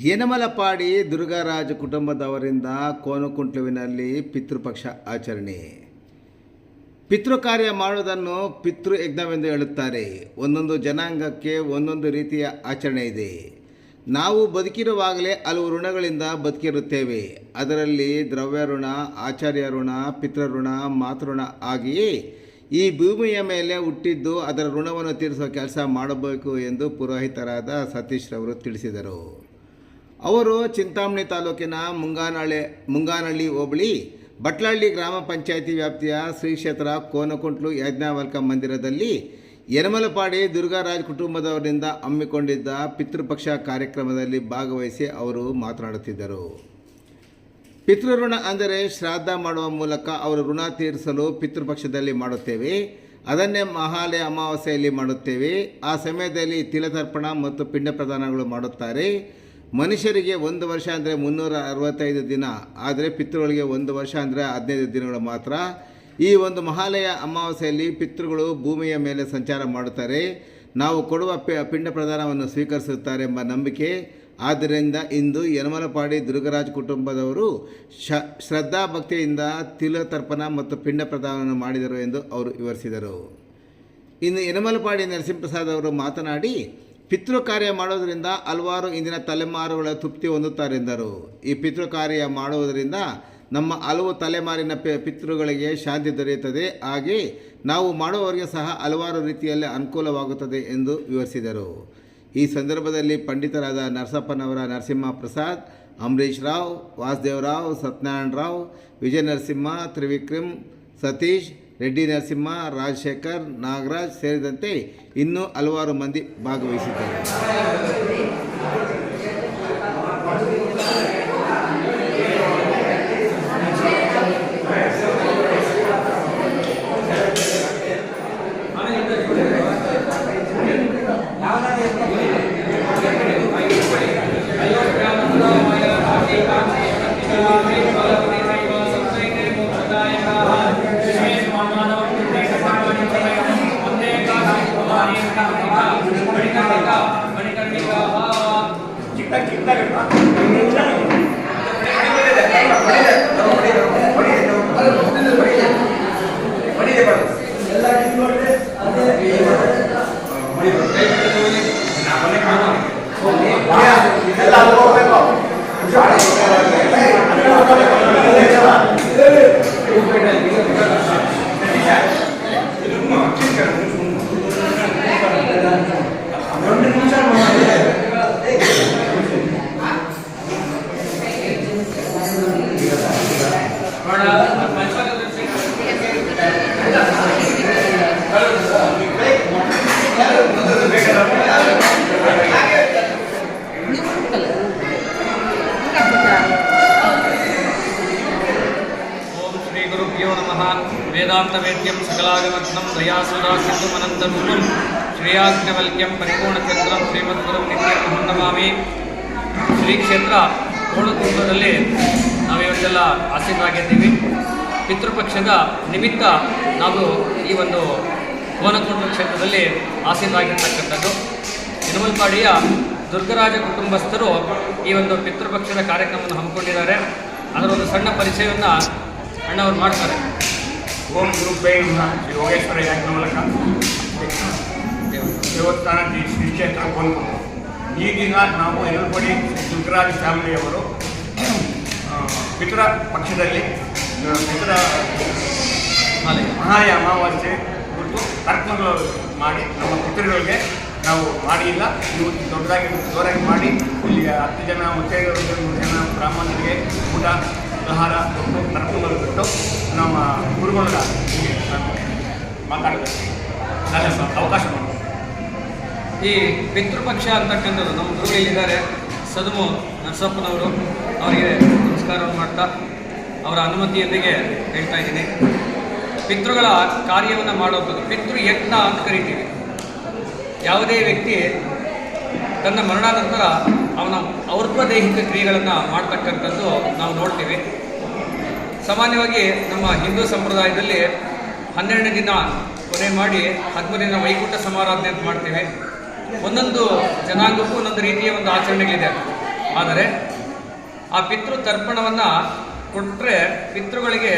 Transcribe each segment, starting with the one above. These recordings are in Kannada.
ಯನಮಲಪಾಡಿ ದುರ್ಗಾರಾಜ ಕುಟುಂಬದವರಿಂದ ಕೋನಕುಂಟ್ಲುವಿನಲ್ಲಿ ಪಿತೃಪಕ್ಷ ಆಚರಣೆ. ಪಿತೃ ಕಾರ್ಯ ಮಾಡುವುದನ್ನು ಪಿತೃಯಜ್ಞವೆಂದು ಹೇಳುತ್ತಾರೆ. ಒಂದೊಂದು ಜನಾಂಗಕ್ಕೆ ಒಂದೊಂದು ರೀತಿಯ ಆಚರಣೆ ಇದೆ. ನಾವು ಬದುಕಿರುವಾಗಲೇ ಹಲವು ಋಣಗಳಿಂದ ಬದುಕಿರುತ್ತೇವೆ. ಅದರಲ್ಲಿ ದ್ರವ್ಯ ಋಣ, ಆಚಾರ್ಯ ಋಣ ಪಿತೃಋಣ ಮಾತೃಋಣ ಆಗಿಯೇ ಈ ಭೂಮಿಯ ಮೇಲೆ ಹುಟ್ಟಿದ್ದು ಅದರ ಋಣವನ್ನು ತೀರಿಸುವ ಕೆಲಸ ಮಾಡಬೇಕು ಎಂದು ಪುರೋಹಿತರಾದ ಸತೀಶ್ರವರು ತಿಳಿಸಿದರು. ಅವರು ಚಿಂತಾಮಣಿ ತಾಲೂಕಿನ ಮುಂಗಾನಹಳ್ಳಿ ಮುಂಗಾನಹಳ್ಳಿ ಹೋಬಳಿ ಬಟ್ಲಹಳ್ಳಿ ಗ್ರಾಮ ಪಂಚಾಯಿತಿ ವ್ಯಾಪ್ತಿಯ ಶ್ರೀ ಕ್ಷೇತ್ರ ಕೋನಕುಂಟ್ಲು ಯಜ್ಞಾವಲ್ಕ ಮಂದಿರದಲ್ಲಿ ಯರಮಲಪಾಡಿ ದುರ್ಗಾರಾಜ್ ಕುಟುಂಬದವರಿಂದ ಹಮ್ಮಿಕೊಂಡಿದ್ದ ಪಿತೃಪಕ್ಷ ಕಾರ್ಯಕ್ರಮದಲ್ಲಿ ಭಾಗವಹಿಸಿ ಅವರು ಮಾತನಾಡುತ್ತಿದ್ದರು. ಪಿತೃಋಣ ಅಂದರೆ ಶ್ರಾದ್ದ ಮಾಡುವ ಮೂಲಕ ಅವರು ಋಣ ತೀರಿಸಲು ಪಿತೃಪಕ್ಷದಲ್ಲಿ ಮಾಡುತ್ತೇವೆ. ಅದನ್ನೇ ಮಹಾಲಯ ಅಮಾವಾಸ್ಯೆಯಲ್ಲಿ ಮಾಡುತ್ತೇವೆ. ಆ ಸಮಯದಲ್ಲಿ ತಿಲತರ್ಪಣ ಮತ್ತು ಪಿಂಡ ಪ್ರದಾನಗಳು ಮಾಡುತ್ತಾರೆ. ಮನುಷ್ಯರಿಗೆ ಒಂದು ವರ್ಷ ಅಂದರೆ ಮುನ್ನೂರ ಅರವತ್ತೈದು ದಿನ, ಆದರೆ ಪಿತೃಗಳಿಗೆ ಒಂದು ವರ್ಷ ಅಂದರೆ ಹದಿನೈದು ದಿನಗಳು ಮಾತ್ರ. ಈ ಒಂದು ಮಹಾಲಯ ಅಮಾವಾಸ್ಯೆಯಲ್ಲಿ ಪಿತೃಗಳು ಭೂಮಿಯ ಮೇಲೆ ಸಂಚಾರ ಮಾಡುತ್ತಾರೆ. ನಾವು ಕೊಡುವ ಪಿಂಡ ಪ್ರದಾನವನ್ನು ಸ್ವೀಕರಿಸುತ್ತಾರೆ ಎಂಬ ನಂಬಿಕೆ. ಆದ್ದರಿಂದ ಇಂದು ಯನಮಲಪಾಡಿ ದುರ್ಗರಾಜ್ ಕುಟುಂಬದವರು ಶ, ಶ್ರದ್ಧಾ ಭಕ್ತಿಯಿಂದ ತಿಲತರ್ಪಣ ಮತ್ತು ಪಿಂಡ ಪ್ರದಾನವನ್ನು ಮಾಡಿದರು ಎಂದು ಅವರು ವಿವರಿಸಿದರು. ಇನ್ನು ಯನಮಲಪಾಡಿ ನರಸಿಂಹಪ್ರಸಾದ್ ಅವರು ಮಾತನಾಡಿ ಪಿತೃ ಕಾರ್ಯ ಮಾಡೋದರಿಂದ ಹಲವಾರು ಇಂದಿನ ತಲೆಮಾರುಗಳ ತೃಪ್ತಿ ಹೊಂದುತ್ತಾರೆಂದರು ಈ ಪಿತೃ ಕಾರ್ಯ ಮಾಡುವುದರಿಂದ ನಮ್ಮ ಹಲವು ತಲೆಮಾರಿನ ಪಿತೃಗಳಿಗೆ ಶಾಂತಿ ದೊರೆಯುತ್ತದೆ. ಹಾಗೆ ನಾವು ಮಾಡುವವರಿಗೆ ಸಹ ಹಲವಾರು ರೀತಿಯಲ್ಲಿ ಅನುಕೂಲವಾಗುತ್ತದೆ ಎಂದು ವಿವರಿಸಿದರು. ಈ ಸಂದರ್ಭದಲ್ಲಿ ಪಂಡಿತರಾದ ನರಸಪ್ಪನವರ ನರಸಿಂಹ ಪ್ರಸಾದ್ ಅಂಬರೀಶ್ ರಾವ್ ವಾಸುದೇವರಾವ್ ಸತ್ಯನಾರಾಯಣ ರಾವ್ ವಿಜಯ ನರಸಿಂಹ ತ್ರಿವಿಕ್ರಮ್, ಸತೀಶ್ ರೆಡ್ಡಿ ನರಸಿಂಹ ರಾಜಶೇಖರ್ ನಾಗರಾಜ್ ಸೇರಿದಂತೆ ಇನ್ನೂ ಹಲವಾರು ಮಂದಿ ಭಾಗವಹಿಸಿದ್ದಾರೆ. ಓಂ ವೇದಾಂತವೇದ್ಯಂ ಸಕಲಾಗಮಗ್ನಂ ದಯಾಸುಧಾ ಶ್ರೇಯಾಗ್ನವಲ್ಕ್ಯಂ ಪರಿಪೂರ್ಣಚಂದ್ರಂ ಶ್ರೀಮದ್ಗುರು ನಿತ್ಯಂ ನಮಾಮಿ ಶ್ರೀ ಕ್ಷೇತ್ರ ಕೋಳುಕುಂಭದಲ್ಲಿ ನಾವಿವತ್ತೆಲ್ಲ ಆಸೀನರಾಗಿದ್ದೀವಿ ಪಿತೃಪಕ್ಷದ ನಿಮಿತ್ತ ನಾವು ಈ ಒಂದು ಕೋನಕೊಂಡ ಕ್ಷೇತ್ರದಲ್ಲಿ ಆಸೀನರಾಗಿರ್ತಕ್ಕಂಥದ್ದು ತಿರುಮಲ್ಪಾಡಿಯ ದುರ್ಗರಾಜ ಕುಟುಂಬಸ್ಥರು ಈ ಒಂದು ಪಿತೃಪಕ್ಷದ ಕಾರ್ಯಕ್ರಮವನ್ನು ಹಮ್ಮಿಕೊಂಡಿದ್ದಾರೆ. ಅದರ ಒಂದು ಸಣ್ಣ ಪರಿಚಯವನ್ನು ಅಣ್ಣವರು ಮಾಡ್ತಾರೆ. ಓಂ ಗ್ರೂಪ್ ಶ್ರೀ ಯೋಗೇಶ್ವರ ಯಾಜ್ಞ ಮೂಲಕ. ದೇವಸ್ಥಾನ ಶ್ರೀ ಕ್ಷೇತ್ರ ಕೊಂಡ್ಕೊಂಡು ಈ ದಿನ ನಾವು ಎಲ್ಪಡಿ ದುರ್ಗರಾಜ ಫ್ಯಾಮಿಲಿಯವರು ಪಿತೃ ಪಕ್ಷದಲ್ಲಿ ಪಿತೃ ಮಹಾಯ ಅಮಾವಾಸ್ಯೆ ಕುರಿತು ತರ್ಪಣಗಳು ಮಾಡಿ, ನಮ್ಮ ಪಿತೃಗಳಿಗೆ ನಾವು ಮಾಡಿಲ್ಲ. ನೀವು ದೊಡ್ಡದಾಗಿ, ಜೋರಾಗಿ ಮಾಡಿ ಇಲ್ಲಿ ಹತ್ತು ಜನ ಮುಖ್ಯ ಜನ ಬ್ರಾಹ್ಮಣರಿಗೆ ಊಟ ಆಹಾರ ಕರ್ಕೊಂಡು ಬಂದುಬಿಟ್ಟು ನಮ್ಮ ಗುರುಗಳ ಮಾತಾಡಬೇಕು ನಾನು ಸ್ವಲ್ಪ ಅವಕಾಶ ಮಾಡಿ ಈ ಪಿತೃಪಕ್ಷ ಅಂತಕ್ಕಂಥದ್ದು ನಮ್ಮ ಗುರುಗಳಿದ್ದಾರೆ. ಸದುಮು ನರಸಪ್ಪನವರು ಅವರಿಗೆ ನಮಸ್ಕಾರವನ್ನು ಮಾಡ್ತಾ ಅವರ ಅನುಮತಿಯೊಂದಿಗೆ ಹೇಳ್ತಾ ಇದ್ದೀನಿ. ಪಿತೃಗಳ ಕಾರ್ಯವನ್ನು ಮಾಡುವಂಥದ್ದು ಪಿತೃ ಯಜ್ಞ ಅಂತ ಕರಿತೀವಿ. ಯಾವುದೇ ವ್ಯಕ್ತಿ ತನ್ನ ಮರಣಾನಂತರ ಅವನ ಔರ್ಧ್ವ ದೈಹಿಕ ಕ್ರಿಯೆಗಳನ್ನು ಮಾಡ್ತಕ್ಕಂಥದ್ದು ನಾವು ನೋಡ್ತೀವಿ. ಸಾಮಾನ್ಯವಾಗಿ ನಮ್ಮ ಹಿಂದೂ ಸಂಪ್ರದಾಯದಲ್ಲಿ ಹನ್ನೆರಡನೇ ದಿನ ಕೊನೆ ಮಾಡಿ ಹದಿಮೂರು ದಿನ ವೈಕುಂಠ ಸಮಾರಾಧನೆ ಅಂತ ಮಾಡ್ತೀವಿ. ಒಂದೊಂದು ಜನಾಂಗಕ್ಕೂ ಒಂದೊಂದು ರೀತಿಯ ಒಂದು ಆಚರಣೆಗಳಿದೆ. ಆದರೆ ಆ ಪಿತೃ ತರ್ಪಣವನ್ನು ಕೊಟ್ಟರೆ ಪಿತೃಗಳಿಗೆ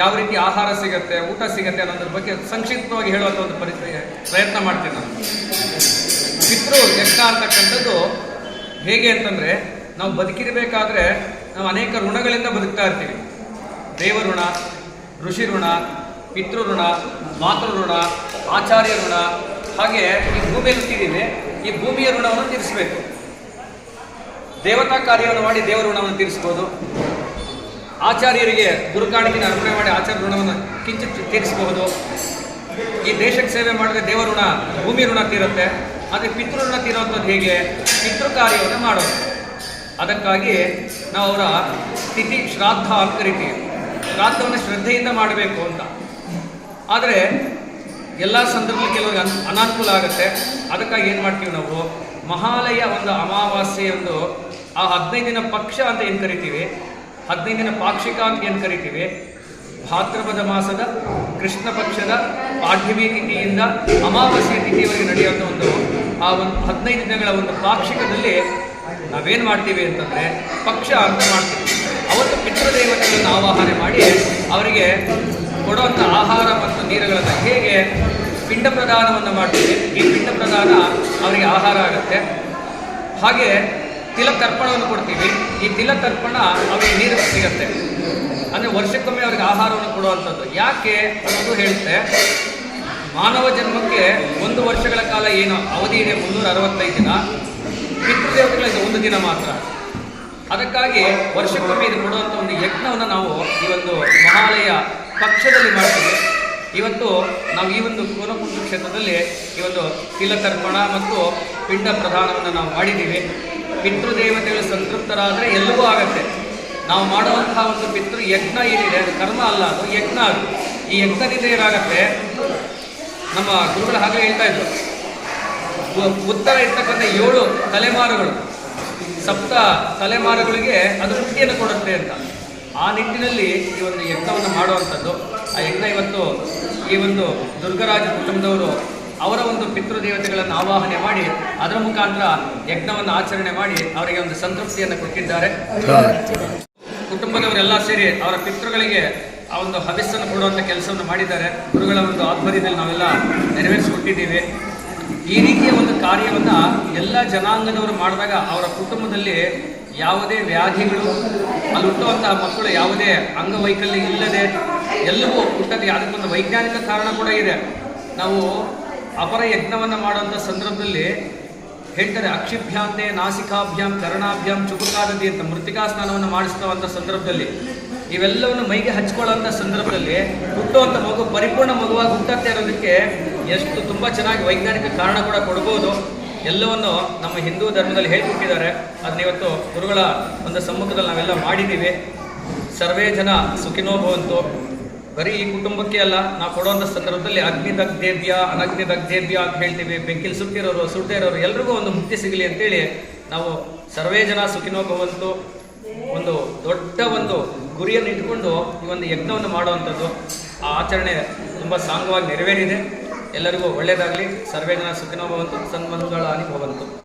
ಯಾವ ರೀತಿ ಆಹಾರ ಸಿಗುತ್ತೆ, ಊಟ ಸಿಗುತ್ತೆ ಅನ್ನೋದ್ರ ಬಗ್ಗೆ ಸಂಕ್ಷಿಪ್ತವಾಗಿ ಹೇಳುವಂಥ ಒಂದು ಪರಿಸ್ಥಿತಿ ಪ್ರಯತ್ನ ಮಾಡ್ತೀನಿ ನಾನು. ಪಿತೃ ಯಜ್ಞ ಅಂತಕ್ಕಂಥದ್ದು ಹೇಗೆ ಅಂತಂದರೆ, ನಾವು ಬದುಕಿರಬೇಕಾದ್ರೆ ನಾವು ಅನೇಕ ಋಣಗಳಿಂದ ಬದುಕ್ತಾ ಇರ್ತೀವಿ. ದೇವ ಋಣ ಋಷಿ ಋಣ ಪಿತೃ ಋಣ ಋಣ ಆಚಾರ್ಯ ಋಣ ಹಾಗೆ ಈ ಭೂಮಿಯಲ್ಲಿ ಹುಟ್ಟಿದ್ದೀವಿ ಈ ಭೂಮಿಯ ಋಣವನ್ನು ತೀರಿಸಬೇಕು. ದೇವತಾ ಕಾರ್ಯವನ್ನು ಮಾಡಿ ದೇವರ ಋಣವನ್ನು ತೀರಿಸ್ಬೋದು. ಆಚಾರ್ಯರಿಗೆ ಗುರುಕಾಣಿಕೆಯನ್ನು ಅರ್ಪಣೆ ಮಾಡಿ ಆಚಾರ್ಯ ಋಣವನ್ನು ಕಿಂಚಿತ್ ತೀರಿಸಬಹುದು. ಈ ದೇಶಕ್ಕೆ ಸೇವೆ ಮಾಡಿದ್ರೆ ದೇವ ಋಣ ಭೂಮಿ ಋಣ ತೀರುತ್ತೆ. ಆದರೆ ಪಿತೃ ಋಣ ಹೇಗೆ? ಪಿತೃ ಕಾರ್ಯವನ್ನು ಮಾಡೋದು. ಅದಕ್ಕಾಗಿ ನಾವು ಅವರ ತಿಥಿ ಶ್ರಾದ್ದ ಅಂತ ಕರಿತೀವಿ. ಶ್ರಾದ್ದವನ್ನು ಶ್ರದ್ಧೆಯಿಂದ ಮಾಡಬೇಕು ಅಂತ. ಆದರೆ ಎಲ್ಲ ಸಂದರ್ಭದಲ್ಲಿ ಕೆಲವರಿಗೆ ಅನ್, ಅನಾನುಕೂಲ ಆಗುತ್ತೆ. ಅದಕ್ಕಾಗಿ ಏನು ಮಾಡ್ತೀವಿ ನಾವು? ಮಹಾಲಯ ಒಂದು ಅಮಾವಾಸ್ಯೆ ಒಂದು ಆ ಹದಿನೈದು ದಿನ ಪಕ್ಷ ಅಂತ ಏನು ಕರಿತೀವಿ? ಹದಿನೈದು ದಿನ ಪಾಕ್ಷಿಕ ಅಂತ ಏನು ಕರಿತೀವಿ? ಭಾದ್ರಪದ ಮಾಸದ ಕೃಷ್ಣ ಪಕ್ಷದ ಪಾಠ್ಯವಿ ತಿಥಿಯಿಂದ ಅಮಾವಾಸ್ಯ ತಿಥಿಯವರೆಗೆ ನಡೆಯುವಂಥ ಒಂದು, ಆ ಒಂದು ಹದಿನೈದು ದಿನಗಳ ಒಂದು ಪಾಕ್ಷಿಕದಲ್ಲಿ ನಾವೇನು ಮಾಡ್ತೀವಿ ಅಂತಂದರೆ ಪಕ್ಷ ಅಂತ ಮಾಡ್ತೀವಿ. ಅವತ್ತು ಪಿತೃದೇವತೆಗಳನ್ನು ಆವಾಹನೆ ಮಾಡಿ ಅವರಿಗೆ ಕೊಡುವಂಥ ಆಹಾರ ಮತ್ತು ನೀರುಗಳನ್ನು ಹೇಗೆ ಪಿಂಡ ಪ್ರದಾನವನ್ನು ಮಾಡ್ತೀವಿ. ಈ ಪಿಂಡ ಪ್ರದಾನ ಅವರಿಗೆ ಆಹಾರ ಆಗುತ್ತೆ. ಹಾಗೆ ತಿಲತರ್ಪಣವನ್ನು ಕೊಡ್ತೀವಿ. ಈ ತಿಲತರ್ಪಣ ಅವರಿಗೆ ನೀರು ಸಿಗತ್ತೆ. ಅಂದರೆ ವರ್ಷಕ್ಕೊಮ್ಮೆ ಅವ್ರಿಗೆ ಆಹಾರವನ್ನು ಕೊಡುವಂಥದ್ದು. ಯಾಕೆ ಅಂತ ಹೇಳುತ್ತೆ ಮಾನವ ಜನ್ಮಕ್ಕೆ ಒಂದು ವರ್ಷಗಳ ಕಾಲ ಏನು ಅವಧಿ ಇದೆ ಮುನ್ನೂರ ಅರವತ್ತೈದು ದಿನ ಪಿತೃದೇವತೆಗಳಿಗೆ ಒಂದು ದಿನ ಮಾತ್ರ. ಅದಕ್ಕಾಗಿ ವರ್ಷಕ್ಕೊಮ್ಮೆ ಇದು ಕೊಡುವಂಥ ಒಂದು ಯಜ್ಞವನ್ನು ನಾವು ಈ ಒಂದು ಮಹಾಲಯ ಪಕ್ಷದಲ್ಲಿ ಮಾಡ್ತೀವಿ. ಇವತ್ತು ನಾವು ಈ ಒಂದು ಕೋನಕುಂಡ ಕ್ಷೇತ್ರದಲ್ಲಿ ಈ ಒಂದು ತಿಲತರ್ಪಣ ಮತ್ತು ಪಿಂಡ ಪ್ರಧಾನವನ್ನು ನಾವು ಮಾಡಿದ್ದೀವಿ. ಪಿತೃದೇವತೆಗಳು ಸಂತೃಪ್ತರಾದರೆ ಎಲ್ಲವೂ ಆಗತ್ತೆ. ನಾವು ಮಾಡುವಂತಹ ಒಂದು ಪಿತೃ ಯಜ್ಞ ಏನಿದೆ, ಅದು ಕರ್ಮ ಅಲ್ಲ, ಅದು ಯಜ್ಞ ಅದು. ಈ ಯಜ್ಞದಿಂದ ಏನಾಗತ್ತೆ? ನಮ್ಮ ಗುರುಗಳು ಹಾಗೆ ಹೇಳ್ತಾ ಇದ್ರು. ಉತ್ತರ ಇರ್ತಕ್ಕಂಥ ಏಳು ತಲೆಮಾರುಗಳು, ಸಪ್ತ ತಲೆಮಾರುಗಳಿಗೆ ಅದು ಮುಕ್ತಿಯನ್ನು ಕೊಡುತ್ತೆ ಅಂತ. ಆ ನಿಟ್ಟಿನಲ್ಲಿ ಈ ಒಂದು ಯಜ್ಞವನ್ನು ಮಾಡುವಂಥದ್ದು. ಆ ಯಜ್ಞ ಇವತ್ತು ಈ ಒಂದು ದುರ್ಗರಾಜ ಕುಟುಂಬದವರು ಅವರ ಒಂದು ಪಿತೃದೇವತೆಗಳನ್ನು ಆವಾಹನೆ ಮಾಡಿ, ಅದರ ಮುಖಾಂತರ ಯಜ್ಞವನ್ನು ಆಚರಣೆ ಮಾಡಿ ಅವರಿಗೆ ಒಂದು ಸಂತೃಪ್ತಿಯನ್ನು ಕೊಟ್ಟಿದ್ದಾರೆ. ಕುಟುಂಬದವರೆಲ್ಲ ಸೇರಿ ಅವರ ಪಿತೃಗಳಿಗೆ ಆ ಒಂದು ಹವಿಸ್ಸನ್ನು ಕೊಡುವಂಥ ಕೆಲಸವನ್ನು ಮಾಡಿದ್ದಾರೆ. ಗುರುಗಳ ಒಂದು ಆಧ್ವರ್ಯದಲ್ಲಿ ನಾವೆಲ್ಲ ನೆರವೇರಿಸಿಕೊಟ್ಟಿದ್ದೀವಿ. ಈ ರೀತಿಯ ಒಂದು ಕಾರ್ಯವನ್ನು ಎಲ್ಲ ಜನಾಂಗದವರು ಮಾಡಿದಾಗ ಅವರ ಕುಟುಂಬದಲ್ಲಿ ಯಾವುದೇ ವ್ಯಾಧಿಗಳು ಅಲ್ಲಿ ಹುಟ್ಟುವಂತಹ ಮಕ್ಕಳು ಯಾವುದೇ ಅಂಗವೈಕಲ್ಯ ಇಲ್ಲದೆ ಎಲ್ಲವೂ ಹುಟ್ಟದೆ. ಅದಕ್ಕೊಂದು ವೈಜ್ಞಾನಿಕ ಕಾರಣ ಕೂಡ ಇದೆ. ನಾವು ಅಪರ ಯಜ್ಞವನ್ನು ಮಾಡುವಂಥ ಸಂದರ್ಭದಲ್ಲಿ ಹೇಳ್ತಾರೆ ಅಕ್ಷಿಭ್ಯಾಂತೆ ನಾಸಿಕಾಭ್ಯಾಂ ಕರ್ಣಾಭ್ಯಾಂ ಚುಬುಕಾದದಿ ಅಂತ ಮೃತಿಕಾ ಸ್ನಾನವನ್ನು ಮಾಡಿಸ್ತವಂಥ ಸಂದರ್ಭದಲ್ಲಿ ಇವೆಲ್ಲವನ್ನು ಮೈಗೆ ಹಚ್ಕೊಳ್ಳೋಂಥ ಸಂದರ್ಭದಲ್ಲಿ ಹುಟ್ಟುವಂಥ ಮಗು ಪರಿಪೂರ್ಣ ಮಗುವಾಗಿ ಹುಟ್ಟತ್ತೆ ಅನ್ನೋದಕ್ಕೆ ಎಷ್ಟು ತುಂಬ ಚೆನ್ನಾಗಿ ವೈಜ್ಞಾನಿಕ ಕಾರಣ ಕೂಡ ಕೊಡ್ಬೋದು. ಎಲ್ಲವನ್ನು ನಮ್ಮ ಹಿಂದೂ ಧರ್ಮದಲ್ಲಿ ಹೇಳ್ಕೊಟ್ಟಿದ್ದಾರೆ. ಅದನ್ನ ಇವತ್ತು ಗುರುಗಳ ಒಂದು ಸಮ್ಮುಖದಲ್ಲಿ ನಾವೆಲ್ಲ ಮಾಡಿದ್ದೀವಿ. ಸರ್ವೇ ಜನ ಸುಖಿನೋ ಭವಂತು. ಬರೀ ಈ ಕುಟುಂಬಕ್ಕೆ ಅಲ್ಲ, ನಾವು ಕೊಡುವಂಥ ಸಂದರ್ಭದಲ್ಲಿ ಅಗ್ನಿ ದಗ್ಧೇಭ್ಯ ಅನಗ್ನಿ ದಗ್ಧೇಭ್ಯ ಅಂತ ಹೇಳ್ತೀವಿ. ಬೆಂಕಿಲಿ ಸುಟ್ಟಿರೋರು ಸುಟ್ಟೇ ಇರೋರು ಎಲ್ರಿಗೂ ಒಂದು ಮುಕ್ತಿ ಸಿಗಲಿ ಅಂತೇಳಿ ನಾವು ಸರ್ವೇ ಜನ ಸುಖಿನೋ ಭವಂತು ಒಂದು ದೊಡ್ಡ ಒಂದು ಗುರಿಯನ್ನು ಇಟ್ಕೊಂಡು ಈ ಒಂದು ಯಜ್ಞವನ್ನು ಮಾಡುವಂಥದ್ದು ಆ ಆಚರಣೆ ತುಂಬ ಸಾಂಗವಾಗಿ ನೆರವೇರಿದೆ. ಎಲ್ಲರಿಗೂ ಒಳ್ಳೆಯದಾಗಲಿ ಸರ್ವೇ ಜನ ಸುಖಿನೋ ಭವಂತು ಸನ್ಮಂಗಳಾನಿ ಭವಂತು